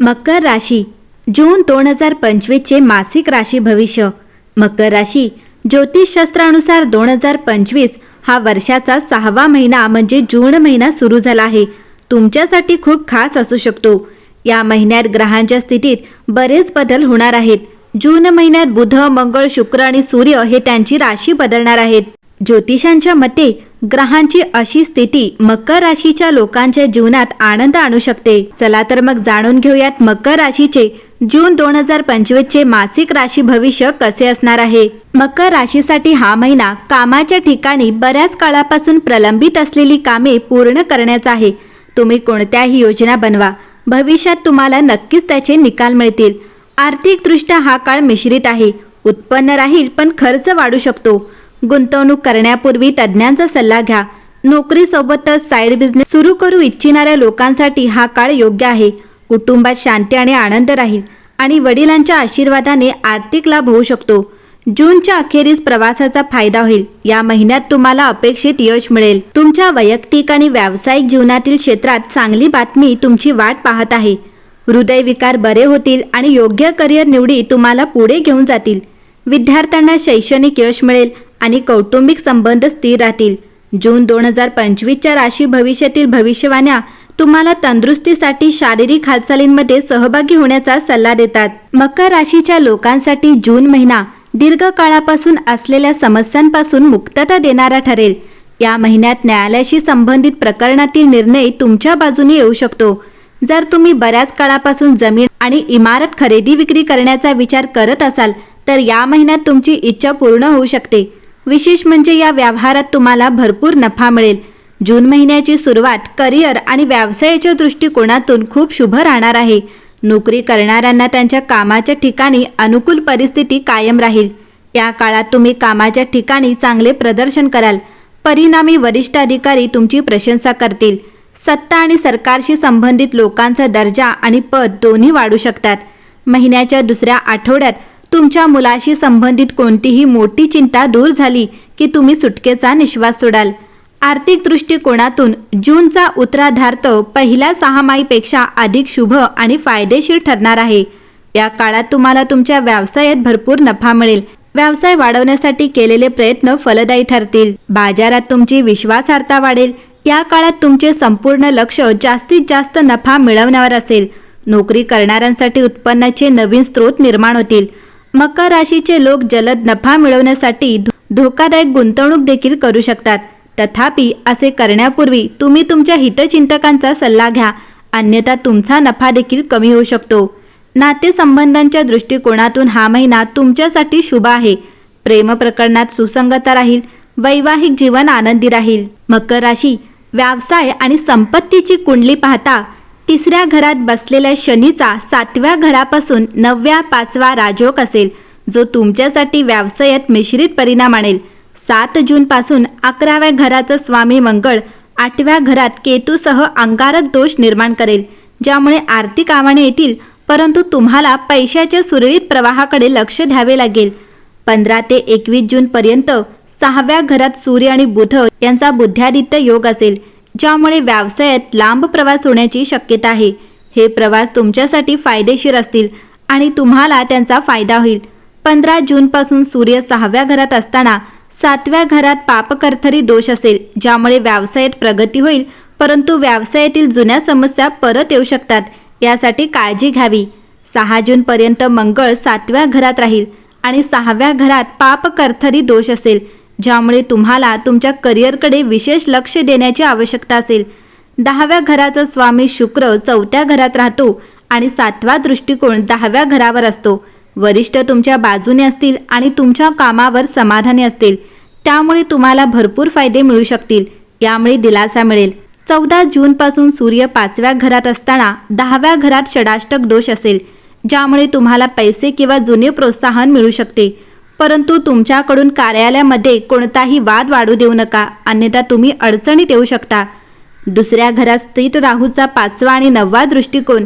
मकर राशी जून दोन हजार पंचवीसचे मासिक राशी भविष्य. मकर राशी ज्योतिषशास्त्रानुसार दोन हजार पंचवीस हा वर्षाचा सहावा महिना म्हणजे जून महिना सुरू झाला आहे. तुमच्यासाठी खूप खास असू शकतो. या महिन्यात ग्रहांच्या स्थितीत बरेच बदल होणार आहेत. जून महिन्यात बुध मंगळ शुक्र आणि सूर्य हे त्यांची राशी बदलणार आहेत. ज्योतिषांच्या मते ग्रहांची अशी स्थिती मकर राशीच्या लोकांच्या जीवनात आनंद आणू शकते. चला तर मग जाणून घेऊयात मकर राशीचे जून दोन हजार पंचवीस चे मासिक राशी भविष्य कसे असणार आहे. मकर राशीसाठी हा महिना कामाच्या ठिकाणी बऱ्याच काळापासून प्रलंबित असलेली कामे पूर्ण करण्याचा आहे. तुम्ही कोणत्याही योजना बनवा. भविष्यात तुम्हाला नक्कीच त्याचे निकाल मिळतील. आर्थिकदृष्ट्या हा काळ मिश्रित आहे. उत्पन्न राहील पण खर्च वाढू शकतो. गुंतवणूक करण्यापूर्वी तज्ज्ञांचा सल्ला घ्या. नोकरीसोबतच साईड बिझनेस सुरू करू इच्छिणाऱ्या लोकांसाठी हा काळ योग्य आहे. कुटुंबात शांती आणि आनंद राहील आणि वडिलांच्या आशीर्वादाने आर्थिक लाभ होऊ शकतो. जूनच्या अखेरीस प्रवासाचा फायदा होईल. या महिन्यात तुम्हाला अपेक्षित यश मिळेल. तुमच्या वैयक्तिक आणि व्यावसायिक जीवनातील क्षेत्रात चांगली बातमी तुमची वाट पाहत आहे. हृदयविकार बरे होतील आणि योग्य करिअर निवडी तुम्हाला पुढे घेऊन जातील. विद्यार्थ्यांना शैक्षणिक यश मिळेल. आणि कौटुंबिक संबंध स्थिर राहतील. जून दोन हजार पंचवीसच्या राशी भविष्यातील भविष्यवाण्या तुम्हाला तंदुरुस्तीसाठी शारीरिक हालचालींमध्ये सहभागी होण्याचा सल्ला देतात. मकर राशीच्या लोकांसाठी जून महिना दीर्घकाळापासून असलेल्या समस्यांपासून मुक्तता देणारा ठरेल. या महिन्यात न्यायालयाशी संबंधित प्रकरणातील निर्णय तुमच्या बाजूने येऊ शकतो. जर तुम्ही बऱ्याच काळापासून जमीन आणि इमारत खरेदी विक्री करण्याचा विचार करत असाल तर या महिन्यात तुमची इच्छा पूर्ण होऊ शकते. विशेष म्हणजे या व्यवहारात तुम्हाला भरपूर नफा मिळेल. जून महिन्याची सुरुवात करिअर आणि व्यवसायाच्या दृष्टिकोनातून खूप शुभ राहणार आहे. नोकरी करणाऱ्यांना त्यांच्या कामाच्या ठिकाणी अनुकूल परिस्थिती कायम राहील. या काळात तुम्ही कामाच्या ठिकाणी चांगले प्रदर्शन कराल. परिणामी वरिष्ठ अधिकारी तुमची प्रशंसा करतील. सत्ता आणि सरकारशी संबंधित लोकांचा दर्जा आणि पद दोन्ही वाढू शकतात. महिन्याच्या दुसऱ्या आठवड्यात तुमच्या मुलाशी संबंधित कोणतीही मोठी चिंता दूर झाली की तुम्ही सुटकेचा निश्वास सोडाल. आर्थिक दृष्टिकोनातून जूनचा उत्तरार्धार्थ पहिल्या सहामाहीपेक्षा अधिक शुभ आणि फायदेशीर ठरणार आहे. या काळात तुम्हाला तुमच्या व्यवसायात भरपूर नफा मिळेल. व्यवसाय वाढवण्यासाठी केलेले प्रयत्न फलदायी ठरतील. बाजारात तुमची विश्वासार्हता वाढेल. या काळात तुमचे संपूर्ण लक्ष जास्तीत जास्त नफा मिळवण्यावर असेल. नोकरी करणाऱ्यांसाठी उत्पन्नाचे नवीन स्रोत निर्माण होतील. मकर राशीचे लोक जलद नफा मिळवण्यासाठी धो- धोकादायक गुंतवणूक देखील करू शकतात. तथापि असे करण्यापूर्वी तुम्ही तुमच्या हितचिंतकांचा सल्ला घ्या. अन्यथा तुमचा नफा देखील कमी होऊ शकतो. नातेसंबंधांच्या दृष्टिकोनातून हा महिना तुमच्यासाठी शुभ आहे. प्रेम प्रकरणात सुसंगता राहील. वैवाहिक जीवन आनंदी राहील. मकर राशी व्यवसाय आणि संपत्तीची कुंडली पाहता तिसऱ्या घरात बसलेल्या शनीचा सातव्या घरापासून नवव्या पाचवा राजोग असेल जो तुमच्यासाठी व्यवसायात मिश्रित परिणाम आणेल. सात जूनपासून अकराव्या घराचं स्वामी मंगळ आठव्या घरात केतूसह अंगारक दोष निर्माण करेल ज्यामुळे आर्थिक आव्हाने येतील परंतु तुम्हाला पैशाच्या सुरळीत प्रवाहाकडे लक्ष द्यावे लागेल. पंधरा ते एकवीस जूनपर्यंत सहाव्या घरात सूर्य आणि बुध यांचा बुद्ध्यादित्य योग असेल. ज्यामुळे व्यवसायात लांब प्रवास होण्याची शक्यता आहे. हे प्रवास तुमच्यासाठी फायदेशीर असतील आणि तुम्हाला त्यांचा फायदा होईल. पंधरा जूनपासून सूर्य सहाव्या घरात असताना सातव्या घरात पापकर्थरी दोष असेल ज्यामुळे व्यवसायात प्रगती होईल परंतु व्यवसायातील जुन्या समस्या परत येऊ शकतात. यासाठी काळजी घ्यावी. सहा जूनपर्यंत मंगळ सातव्या घरात राहील आणि सहाव्या घरात पापकर्थरी दोष असेल ज्यामुळे तुम्हाला तुमच्या करिअरकडे विशेष लक्ष देण्याची आवश्यकता असेल. दहाव्या घराचा स्वामी शुक्र चौथ्या घरात राहतो आणि सातवा दृष्टिकोन दहाव्या घरावर असतो. वरिष्ठ तुमच्या बाजूने असतील आणि तुमच्या कामावर समाधानी असतील. त्यामुळे तुम्हाला भरपूर फायदे मिळू शकतील. यामुळे दिलासा मिळेल. चौदा जूनपासून सूर्य पाचव्या घरात असताना दहाव्या घरात षडाष्टक दोष असेल. ज्यामुळे तुम्हाला पैसे किंवा जुने प्रोत्साहन मिळू शकते. परंतु तुमच्याकडून कार्यालयामध्ये कोणताही वाद वाढू देऊ नका. अन्यथा तुम्ही अडचणीत येऊ शकता. दुसऱ्या घरात स्थित राहूचा पाचवा आणि नववा दृष्टिकोन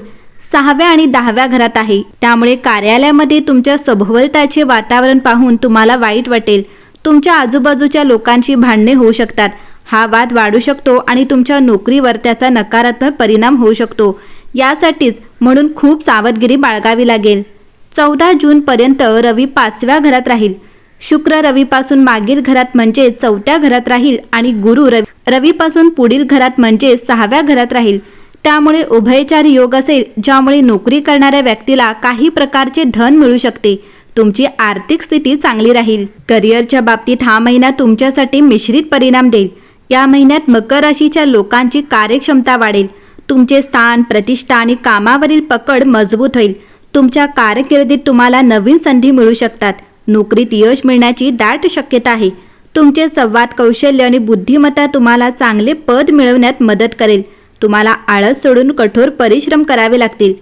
सहाव्या आणि दहाव्या घरात आहे. त्यामुळे कार्यालयामध्ये तुमच्या सभोवताचे वातावरण पाहून तुम्हाला वाईट वाटेल. तुमच्या आजूबाजूच्या लोकांशी भांडणे होऊ शकतात. हा वाद वाढू शकतो आणि तुमच्या नोकरीवर त्याचा नकारात्मक परिणाम होऊ शकतो. यासाठीच म्हणून खूप सावधगिरी बाळगावी लागेल. चौदा जूनपर्यंत रवी पाचव्या घरात राहील. शुक्र रवीपासून मागील घरात म्हणजे चौथ्या घरात राहील आणि गुरु रवी रवीपासून पुढील घरात म्हणजे सहाव्या घरात राहील. त्यामुळे उभयचारी योग असेल ज्यामुळे नोकरी करणाऱ्या व्यक्तीला काही प्रकारचे धन मिळू शकते. तुमची आर्थिक स्थिती चांगली राहील. करिअरच्या बाबतीत हा महिना तुमच्यासाठी मिश्रित परिणाम देईल. या महिन्यात मकर राशीच्या लोकांची कार्यक्षमता वाढेल. तुमचे स्थान प्रतिष्ठा आणि कामावरील पकड मजबूत होईल. तुमच्या कारकिर्दीत तुम्हाला नवीन संधी मिळू शकतात. नोकरीत यश मिळण्याची दाट शक्यता आहे. तुमचे संवाद कौशल्य आणि बुद्धिमत्ता तुम्हाला चांगले पद मिळवण्यात मदत करेल. तुम्हाला आळस सोडून कठोर परिश्रम करावे लागतील.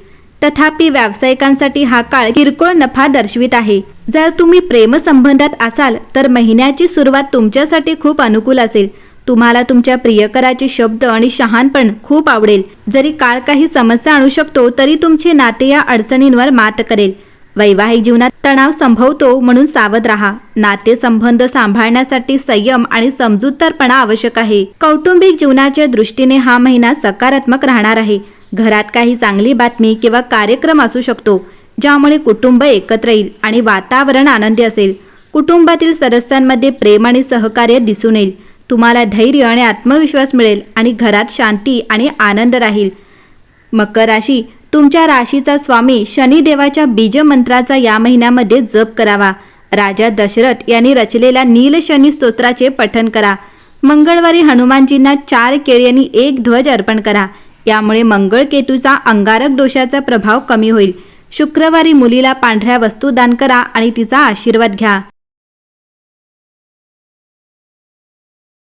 तथापि व्यावसायिकांसाठी हा काळ किरकोळ नफा दर्शवित आहे. जर तुम्ही प्रेमसंबंधात असाल तर महिन्याची सुरुवात तुमच्यासाठी खूप अनुकूल असेल. तुम्हाला तुमच्या प्रियकराचे शब्द आणि शहाणपण खूप आवडेल. जरी काळ काही समस्या आणू शकतो तरी तुमचे नाते या अडचणींवर मात करेल. वैवाहिक जीवनात तणाव संभवतो म्हणून सावध राहा. नातेसंबंध सांभाळण्यासाठी संयम आणि समजूतदारपणा आवश्यक आहे. कौटुंबिक जीवनाच्या दृष्टीने हा महिना सकारात्मक राहणार आहे. घरात काही चांगली बातमी किंवा कार्यक्रम असू शकतो ज्यामुळे कुटुंब एकत्र येईल आणि वातावरण आनंदी असेल. कुटुंबातील सदस्यांमध्ये प्रेम आणि सहकार्य दिसून येईल. तुम्हाला धैर्य आणि आत्मविश्वास मिळेल आणि घरात शांती आणि आनंद राहील. मकर राशी तुमच्या राशीचा स्वामी शनिदेवाच्या बीजमंत्राचा या महिन्यामध्ये जप करावा. राजा दशरथ यांनी रचलेल्या नीलशनी स्तोत्राचे पठन करा. मंगळवारी हनुमानजींना चार केळी आणि एक ध्वज अर्पण करा. यामुळे मंगळ केतूचा अंगारक दोषाचा प्रभाव कमी होईल. शुक्रवारी मुलीला पांढऱ्या वस्तू दान करा आणि तिचा आशीर्वाद घ्या.